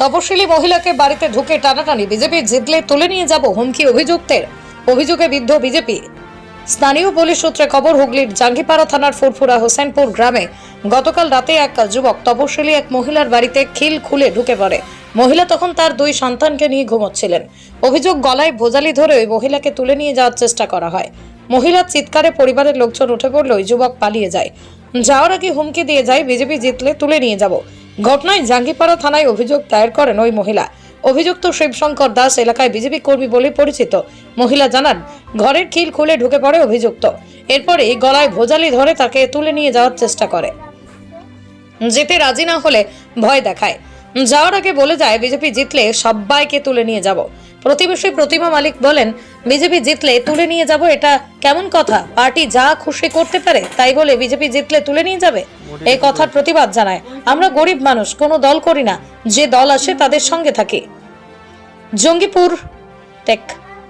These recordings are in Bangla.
তপশিলি মহিলাকে বাড়িতে ঢুকে টানাটানি। বিজেপি জিতলে তুলে নিয়ে যাব হুমকি অভিযুক্তের। অভিযোগে বিদ্ধ বিজেপি। স্থানীয় পুলিশ সূত্রে খবর, হুগলির জাঙ্গিপাড়া থানার ফুরফুরা হোসেনপুর গ্রামে গতকাল রাতে এক যুবক তপশিলি এক মহিলার বাড়িতে খিল খুলে ঢুকে পড়ে। মহিলা তখন তার দুই সন্তানকে নিয়ে ঘুমোচ্ছিলেন। অভিযোগ, গলায় ভোজালি ধরে ওই মহিলাকে তুলে নিয়ে যাওয়ার চেষ্টা করা হয়। মহিলার চিৎকারে পরিবারের লোকজন উঠে পড়লে ওই যুবক পালিয়ে যায়। যাওয়ার আগে হুমকি দিয়ে যায়, বিজেপি জিতলে তুলে নিয়ে যাব। ঘটনায় জাঙ্গিপাড়া থানায় অভিযোগ দায়ের করেন ওই মহিলা। অভিযুক্ত শিবশঙ্কর দাস এলাকায় বিজেপি কর্মী বলে পরিচিত। মহিলা জানান, ঘরের খিল খুলে ঢুকে পড়ে অভিযুক্ত। এরপরে গলায় ভোজালি ধরে তাকে তুলে নিয়ে যাওয়ার চেষ্টা করে। যেতে রাজি না হলে ভয় দেখায়। যাওয়ার আগে বলে যায়, বিজেপি জিতলে সবাইকে তুলে নিয়ে যাব। প্রতিবেশী প্রতিমা মালিক বলেন, বিজেপি জিতলে তুলে নিয়ে যাব, এটা কেমন কথা? পার্টি যা খুশি করতে পারে, তাই বলে বিজেপি জিতলে তুলে নিয়ে যাবে? এই কথার প্রতিবাদ জানায়। আমরা গরিব মানুষ, কোনো দল করি না। যে দল আসে, তাদের সঙ্গে থাকি। জঙ্গিপুর টেক।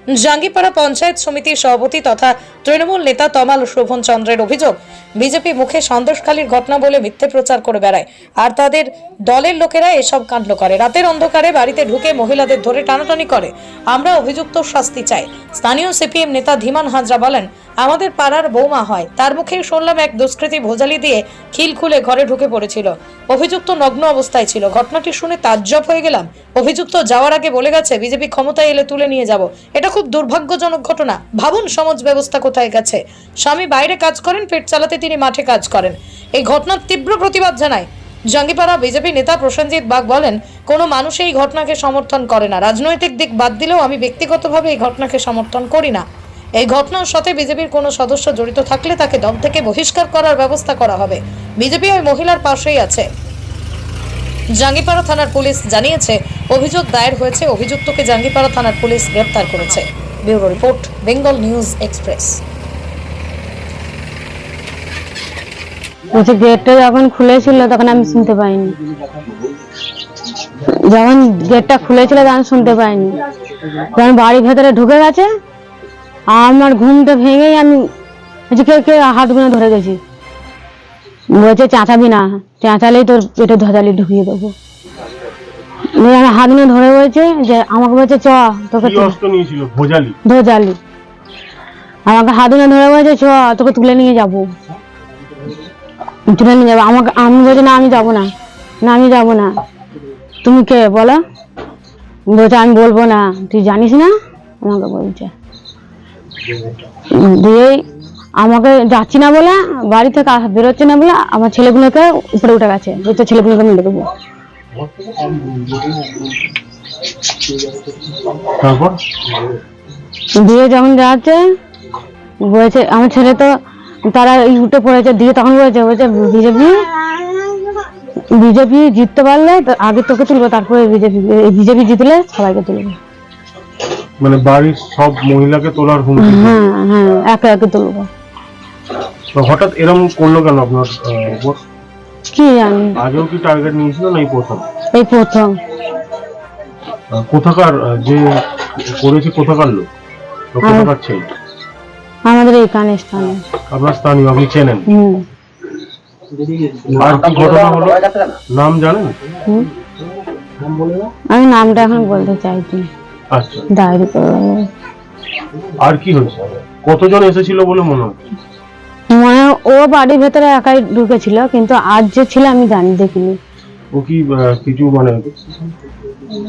জাঙ্গিপাড়া পঞ্চায়েত সমিতির সভাপতি তথা তৃণমূল নেতা তমাল শোভন চন্দ্রের অভিযোগ, বিজেপি মুখে সন্দেশখালীর ঘটনা বলে মিথ্যে প্রচার করে বেড়ায়। আর তাদের দলের লোকেরা এসব কাণ্ড করে। রাতের অন্ধকারে বাড়িতে ঢুকে মহিলাদের ধরে টানাটানি করে। আমরা অভিযুক্ত শাস্তি চাই। স্থানীয় সিপিএম নেতা ধীমান হাজরা বলেন, আমাদের পাড়ার বৌমা হয়। তার মুখে শুনলাম এক দুষ্কৃতী ভোজালি দিয়ে খিল খুলে ঘরে ঢুকে পড়েছিল। অভিযুক্ত নগ্ন অবস্থায় ছিল। ঘটনাটি শুনে তাজ্জব হয়ে গেলাম। অভিযুক্ত যাওয়ার আগে বলে গেছে, বিজেপি ক্ষমতায় এলে তুলে নিয়ে যাব। এটা খুব দুর্ভাগ্যজনক ঘটনা। ভাবুন সমাজ ব্যবস্থা কোথায় গেছে। স্বামী বাইরে কাজ করেন, পেট চালাতে তিনি মাঠে কাজ করেন। এই ঘটনার তীব্র প্রতিবাদ জানায়। জঙ্গিপাড়া বিজেপি নেতা প্রসেনজিৎ বাগ বলেন, কোনো মানুষ এই ঘটনাকে সমর্থন করে না। রাজনৈতিক দিক বাদ দিলেও আমি ব্যক্তিগতভাবে এই ঘটনাকে সমর্থন করি না। এই ঘটনার সাথে বিজেপির কোনো সদস্য জড়িত থাকলে তাকে দল থেকে বহিষ্কার করার ব্যবস্থা করা হবে। বিজেপি ওই মহিলার পাশেই আছে। জাঙ্গিপাড়া থানার পুলিশ জানিয়েছে অভিযোগ দায়ের হয়েছে। অভিযুক্তকে জাঙ্গিপাড়া থানার পুলিশ গ্রেপ্তার করেছে। Bureau report Bengal news express. বলছে গেটটা যখন খুলেছিল তখন আমি শুনতে পাইনি। যখন গেটটা খুলেছিল তখন শুনতে পাইনি। যখন বাড়ির ভেতরে ঢুকে গেছে আমার ঘুমটা ভেঙেই আমি বলছি, কে কে হাত গুনে ধরে গেছি? বলছে চাঁচাবি না। চাঁচালেই তোর পেটে ধজালি ঢুকিয়ে দেবো। আমার হাত গুনে ধরে বলছে যে আমাকে বলছে চ তোকে কি অস্ত্র নিয়েছিল? ভোজালি। ধজালি আমাকে হাত ধরে ধরে বলছে চ তোকে তুলে নিয়ে যাব। তুলে নিয়ে যাব। আমাকে আমি বলছি না আমি যাব না। না আমি যাব না। তুমি কে বলো? বলছে আমি বলব না। তুই জানিস না? আমাকে বলছে। দিয়ে আমাকে যাচ্ছি না বলে বাড়ি থেকে বেরোচ্ছে না বলে আমার ছেলেগুলোকে উপরে উঠে গেছে। বলছে ছেলেগুলোকে মেরে দেবো তারপর? দিয়ে যখন যাচ্ছে বলেছে আমার ছেলে তো তারা এই উঠে পড়েছে দিয়ে তখন বলেছে বলছে বিজেপি বিজেপি জিততে পারলে আগে তোকে তুলবো তারপরে বিজেপি বিজেপি জিতলে সবাইকে তুলবো। মানে বাড়ির সব মহিলাকে তোলার হুমকি হ্যাঁ হ্যাঁ একে একে তুলবো। হঠাৎ এরকম করল কেন আপনার কি জানি। আগেও কি টার্গেট নিয়েছিল না এই প্রথম? এই প্রথম। কোথাকার যে করেছে কোথাকার লোক? কোথাকার ছেলে? আমাদের স্থানে আপনার স্থানীয় আপনি চেনেন? আর কি ঘটনা হলো? নাম জানেন? আমি নামটা এখন বলতে চাইছি। আচ্ছা। ডায়েরি আর কি হয়েছে? কতজন এসেছিল বলে মনে হচ্ছে? ও বাড়ির ভেতরে একাই ঢুকেছিল কিন্তু আজ যে ছিল আমি জানি দেখিনি। ও কি কিছু মানে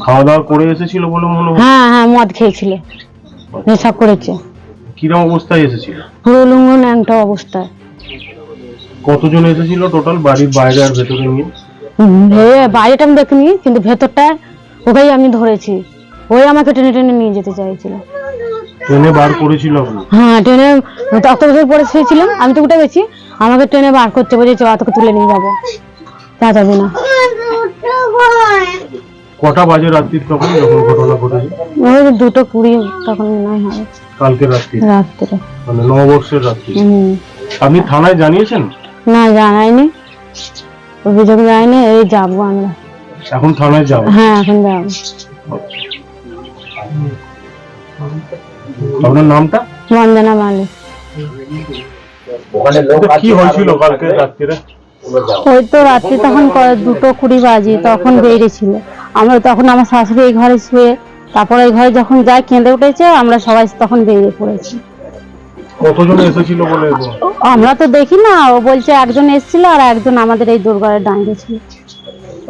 খাওয়া দাওয়া করে এসেছিল বলে মনে হচ্ছে হ্যাঁ হ্যাঁ মদ খেয়েছিল। নেশা করেছে। কিরম অবস্থায় এসেছিল? পুরো লুঙ্গন একটা অবস্থায়। কতজন এসেছিল টোটাল বাড়ির বাইরে আর ভেতরে নিয়ে? হুম, বাইরেটা আমি দেখিনি কিন্তু ভেতরটা ওকেই আমি ধরেছি। ওই আমাকে টেনে টেনে নিয়ে যেতে চাইছিল। ট্রেনে বার করেছিল হ্যাঁ ট্রেনে অত বছর পরে শুয়েছিলাম আমি তো উঠে গেছি আমাকে ট্রেনে বার করতে বলছে চ তোকে তুলে নিয়ে যাব। তা যাবে না। কটা বাজে রাত্রির তখন যখন ঘটনা ঘটেছে? ওই দুটো কুড়ি তখন মনে হয়। কালকে রাত্রি। রাত্রে। মানে নববর্ষের রাত্রি। আপনি থানায় জানিয়েছেন? না জানাইনি। অভিযোগ যায়নি এই যাব আমরা। এখন থানায় যাব হ্যাঁ এখন যাব। আপনার নামটা? বন্দনা মালিক। কি হয়েছিল কালকে রাত্রিরে? ওই তো রাত্রি তখন দুটো কুড়ি বাজে তখন বেরিয়েছিল আমরা তখন আমার শাশুড়ি এই ঘরে শুয়ে তারপরে এই ঘরে যখন যাই কেঁদে উঠেছে আমরা সবাই তখন বেরিয়ে পড়েছি। কতজন এসেছিল বলে আমরা তো দেখি না ও বলছে একজন এসেছিল আর একজন আমাদের এই দুর্গারে দাঁড়িয়ে ছিল।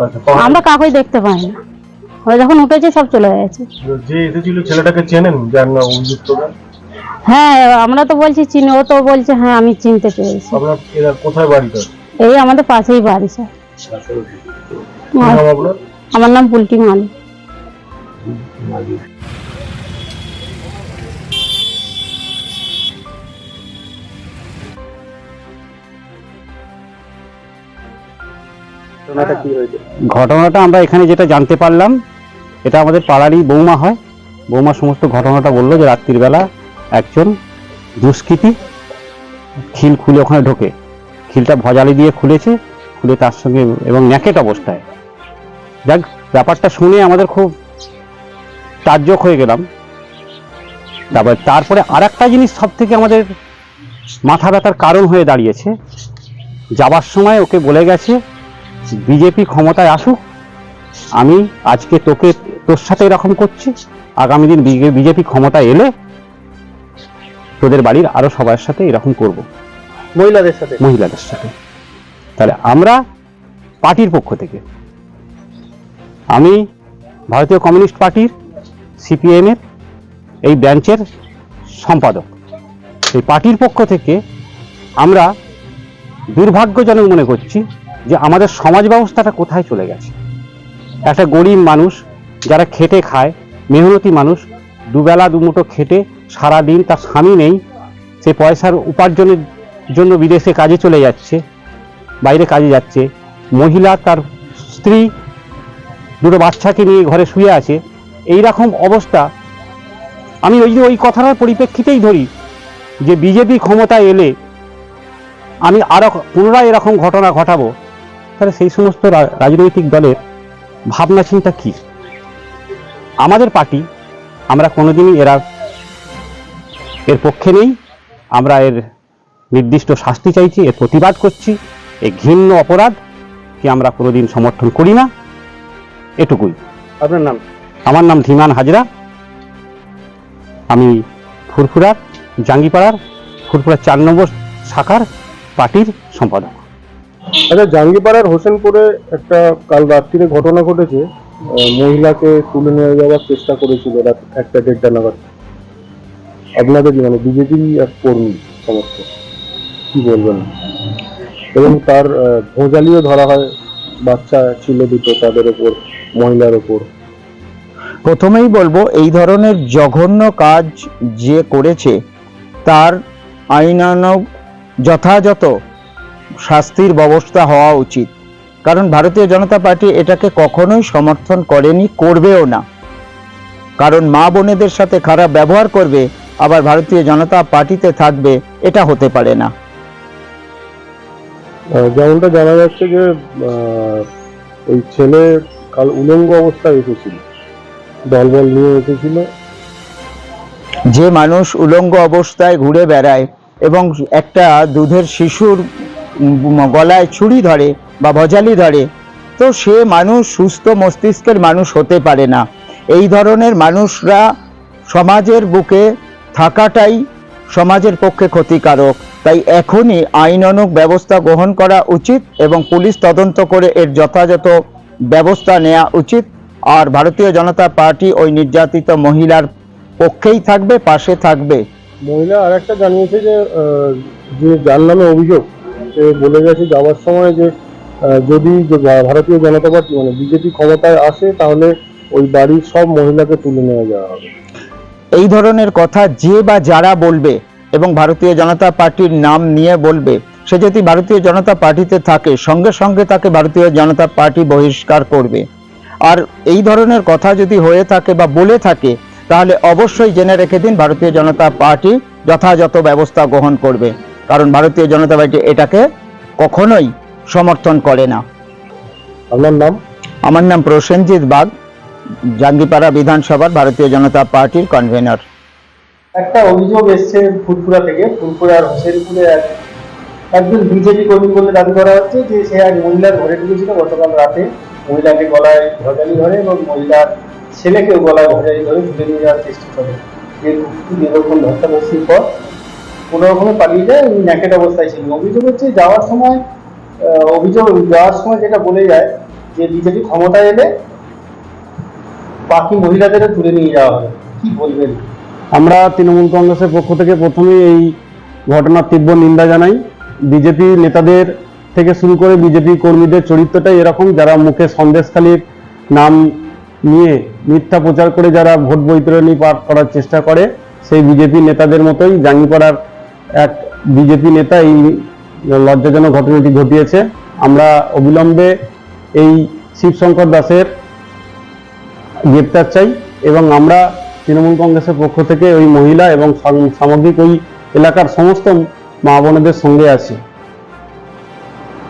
আচ্ছা আমরা কাউকে দেখতে পাই না। ওরা যখন উঠেছে সব চলে গেছে। যে এসেছিল ছেলেটাকে চেনেন? যার না অভিযুক্তরা হ্যাঁ আমরা তো বলছি চিনি ও তো বলছে হ্যাঁ আমি চিনতে পেরেছি। আপনার এরা কোথায় বাড়িটা এই আমাদের পাশেই বাড়ি স্যার। কি নাম আপনার? আমার নাম পুলটি মালি ঘটনাটা আমরা এখানে যেটা জানতে পারলাম এটা আমাদের পাড়ারই বৌমা হয়। বৌমা সমস্ত ঘটনাটা বলল যে রাত্রিবেলা একজন দুষ্কৃতী খিল খুলে ওখানে ঢোকে। খিলটা ভজালি দিয়ে খুলেছে, খুলে তার সঙ্গে এবং ন্যাকেট অবস্থায়। যাক, ব্যাপারটা শুনে আমাদের খুব তাজ্জক হয়ে গেলাম। তারপর, তারপরে আর একটা জিনিস সব থেকে আমাদের মাথা ব্যথার কারণ হয়ে দাঁড়িয়েছে। যাবার সময় ওকে বলে গেছে, বিজেপি ক্ষমতায় আসুক আমি আজকে তোকে তোর সাথে এরকম করছি। আগামী দিন বিজেপি ক্ষমতায় এলে তোদের বাড়ির আরও সবার সাথে এরকম করব। মহিলাদের সাথে? মহিলাদের সাথে। তাহলে আমরা পার্টির পক্ষ থেকে আমি ভারতীয় কমিউনিস্ট পার্টির সিপিএম এর এই ব্রাঞ্চের সম্পাদক। এই পার্টির পক্ষ থেকে আমরা দুর্ভাগ্যজনক মনে করছি যে আমাদের সমাজ ব্যবস্থাটা কোথায় চলে গেছে। একটা গরিব মানুষ যারা খেটে খায়, মেহনতি মানুষ, দুবেলা দুমুঠো খেটে সারা দিন তার স্বামী নেই, সে পয়সার উপার্জনের জন্য বিদেশে কাজে চলে যাচ্ছে, বাইরে কাজে যাচ্ছে। মহিলা তার স্ত্রী, দুটো বাচ্চাকে নিয়ে ঘরে শুয়ে আছে। এই রকম অবস্থা। আমি ওই যে ওই কথাটার পরিপ্রেক্ষিতেই ধরি যে বিজেপি ক্ষমতায় এলে আমি আরও পুনরায় এরকম ঘটনা ঘটাবো। তাহলে সেই সমস্ত রাজনৈতিক দলের ভাবনা চিন্তা কি? আমাদের পার্টি আমরা কোনোদিনই এরা এর পক্ষে নেই। আমরা এর নির্দিষ্ট শাস্তি চাইছি এর প্রতিবাদ করছি। এই ঘৃণ্য অপরাধ কি আমরা কোনোদিন সমর্থন করি না। এটুকুই। আপনার নাম? আমার নাম ধীমান হাজরা। আমি ফুরফুরার জাঙ্গিপাড়ার ফুরফুরা চার নম্বর শাখার পার্টির সম্পাদক। আচ্ছা জাঙ্গিপাড়ার হোসেনপুরে একটা কাল রাত্রিরে ঘটনা ঘটেছে। মহিলাকে তুলে নিয়ে যাওয়ার চেষ্টা করেছিল একটা দেড়টা নাগাদ। আপনাদের মানে বিজেপি এক কর্মী সমস্ত কি বলবেন? এবং তার ভোঁজালিও ধরা হয়, বাচ্চা ছিল দুটো তাদের ওপর, মহিলার ওপর। প্রথমেই বলব, এই ধরনের জঘন্য কাজ যে করেছে, তার আইনানুগ যথাযথ শাস্তির ব্যবস্থা হওয়া উচিত। কারণ ভারতীয় জনতা পার্টি এটাকে কখনোই সমর্থন করেনি করবেও না। কারণ মা বোনেদের সাথে খারাপ ব্যবহার করবে আবার ভারতীয় জনতা পার্টিতে থাকবে এটা হতে পারে না। যেমনটা জানা যাচ্ছে যে ওই ছেলে কাল উলঙ্গ অবস্থায় এসেছিল। দলবল নিয়ে এসেছিল। যে মানুষ উলঙ্গ অবস্থায় ঘুরে বেড়ায় এবং একটা দুধের শিশুর গলায় ছুরি ধরে বা ভজালি ধরে, তো সে মানুষ সুস্থ মস্তিষ্কের মানুষ হতে পারে না। এই ধরনের মানুষরা সমাজের বুকে থাকাটাই সমাজের পক্ষে ক্ষতিকারক। তাই এখনই আইনানুগ ব্যবস্থা গ্রহণ করা উচিত এবং পুলিশ তদন্ত করে এর যথাযথ ব্যবস্থা নেওয়া উচিত। আর ভারতীয় জনতা পার্টি ওই নির্যাতিত মহিলার পক্ষেই থাকবে, পাশে থাকবে। মহিলা আর একটা জানিয়েছে যে যার নামে অভিযোগ বলে গেছে যাওয়ার সময় যে যদি ভারতীয় জনতা পার্টি মানে বিজেপি ক্ষমতায় আসে, তাহলে ওই বাড়ির সব মহিলাকে তুলে নিয়ে যাওয়া হবে। এই ধরনের কথা যে বা যারা বলবে এবং ভারতীয় জনতা পার্টির নাম নিয়ে বলবে, সে যদি ভারতীয় জনতা পার্টিতে থাকে, সঙ্গে সঙ্গে তাকে ভারতীয় জনতা পার্টি বহিষ্কার করবে। আর এই ধরনের কথা যদি হয়ে থাকে বা বলে থাকে, তাহলে অবশ্যই জেনে রেখে দিন ভারতীয় জনতা পার্টি যথাযথ ব্যবস্থা গ্রহণ করবে। কারণ ভারতীয় জনতা পার্টি এটাকে কখনোই সমর্থন করে না। আপনার নাম? আমার নাম প্রসেনজিৎ বাগ জাঙ্গিপাড়া বিধানসভার ভারতীয় জনতা পার্টির কনভেনর একটা অভিযোগ এসছে ফুলপুরা থেকে ফুলপুরার হোসেনপুরে এক একজন বিজেপি কর্মী বলে দাবি করা হচ্ছে যে সে এক মহিলার ঘরে ঢুকেছিল গতকাল রাতে। মহিলাকে গলায় ধরে এবং মহিলার ছেলেকেও গলায় ভজালি ধরে তুলে নিয়ে যাওয়ার চেষ্টা করে পর কোনো রকমে পালিয়ে যায়, উনি ন্যাকেট অবস্থায় ছিলেন। অভিযোগ হচ্ছে যাওয়ার সময় অভিযোগ, যাওয়ার সময় যেটা বলে যায় যে বিজেপি ক্ষমতায় এলে বাকি মহিলাদেরও তুলে নিয়ে যাওয়া হবে কি বলবেন? আমরা তৃণমূল কংগ্রেসের পক্ষ থেকে প্রথমেই এই ঘটনার তীব্র নিন্দা জানাই। বিজেপি নেতাদের থেকে শুরু করে বিজেপি কর্মীদের চরিত্রটাই এরকম, যারা মুখে সন্দেশখালীর নাম নিয়ে মিথ্যা প্রচার করে যারা ভোট বৈতরণী পাঠ করার চেষ্টা করে, সেই বিজেপি নেতাদের মতোই জাঙ্গিপাড়ার এক বিজেপি নেতা এই লজ্জাজনক ঘটনাটি ঘটিয়েছে। আমরা অবিলম্বে এই শিবশঙ্কর দাসের গ্রেপ্তার চাই এবং আমরা তৃণমূল কংগ্রেসের পক্ষ থেকে ওই মহিলা এবং সাম- সামগ্রিক ওই এলাকার সমস্ত মা বোনেদের সঙ্গে আছি।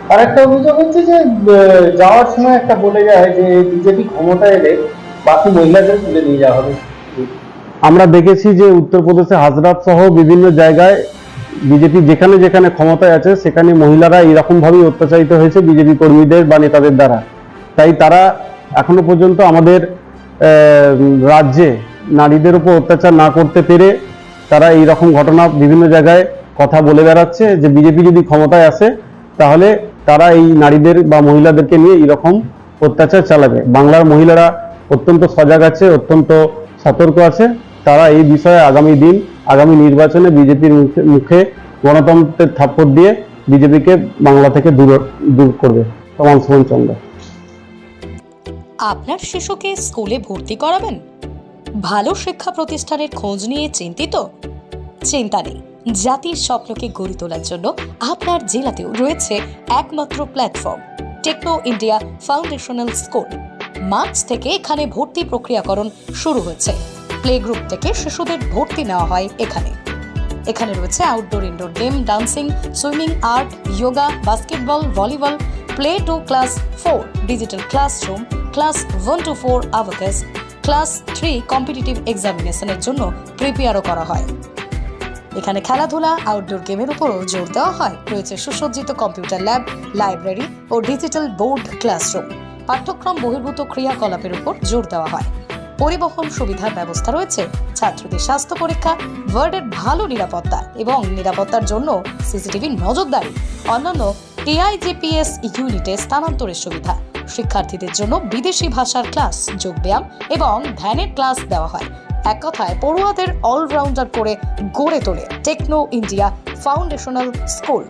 আর একটা অভিযোগ হচ্ছে যে যাওয়ার সময় একটা বলে যায় যে বিজেপি ক্ষমতা এলে বাকি মহিলাদের তুলে নিয়ে যাওয়া হবে। আমরা দেখেছি যে উত্তরপ্রদেশে হাজরাত সহ বিভিন্ন জায়গায় বিজেপি যেখানে যেখানে ক্ষমতায় আছে, সেখানে মহিলারা এরকম ভাবেই অত্যাচারিত হয়েছে বিজেপি কর্মীদের বা নেতাদের দ্বারা। তাই তারা এখনও পর্যন্ত আমাদের রাজ্যে নারীদের উপর অত্যাচার না করতে পেরে তারা এই রকম ঘটনা বিভিন্ন জায়গায় কথা বলে বেড়াচ্ছে যে বিজেপি যদি ক্ষমতায় আসে, তাহলে তারা এই নারীদের বা মহিলাদেরকে নিয়ে এরকম অত্যাচার চালাবে। বাংলার মহিলারা অত্যন্ত সজাগ আছে, অত্যন্ত সতর্ক আছে। তারা এই বিষয়ে আগামী দিন আগামী নির্বাচনে বিজেপির মুখে গণতন্ত্রের থাপ্পড় দিয়ে বিজেপিকে বাংলা থেকে দূর দূর করবে তমান সুমন চন্দ্র। আপনার শিশুকে স্কুলে ভর্তি করাবেন? ভালো শিক্ষা প্রতিষ্ঠানের খোঁজ নিয়ে চিন্তিত? চিন্তা নেই, জাতির স্বপ্নকে গড়ে তোলার জন্য আপনার জেলাতেও রয়েছে একমাত্র platform Techno India foundational school March থেকে এখানে ভর্তি প্রক্রিয়াকরণ শুরু হয়েছে। প্লে গ্রুপ থেকে শিশুদের ভর্তি নেওয়া হয় এখানে। এখানে রয়েছে outdoor indoor game dancing swimming art yoga basketball volleyball play two class four digital classroom class one two four abacus class three competitive এক্সামিনেশনের জন্য প্রিপেয়ারও করা হয়। এখানে খেলাধুলা আউটডোর গেমের উপরও জোর দেওয়া হয়। রয়েছে সুসজ্জিত কম্পিউটার ল্যাব লাইব্রেরি ও ডিজিটাল বোর্ড ক্লাসরুম পাঠ্যক্রম বহির্ভূত ক্রিয়াকলাপের উপর জোর দেওয়া হয়। পরিবহন সুবিধার ব্যবস্থা রয়েছে। ছাত্রদের স্বাস্থ্য পরীক্ষা, ওয়ার্ডের ভালো নিরাপত্তা এবং নিরাপত্তার জন্য সিসিটিভি নজরদারি। অন্যান্য টিআইজিপিএস ইউনিটে স্থানান্তরের সুবিধা। শিক্ষার্থীদের জন্য বিদেশি ভাষার ক্লাস, যোগব্যায়াম এবং ধ্যানের ক্লাস দেওয়া হয়। এক কথায়, পড়ুয়াদের অলরাউন্ডার করে গড়ে তোলে টেকনো ইন্ডিয়া ফাউন্ডেশনাল স্কুল।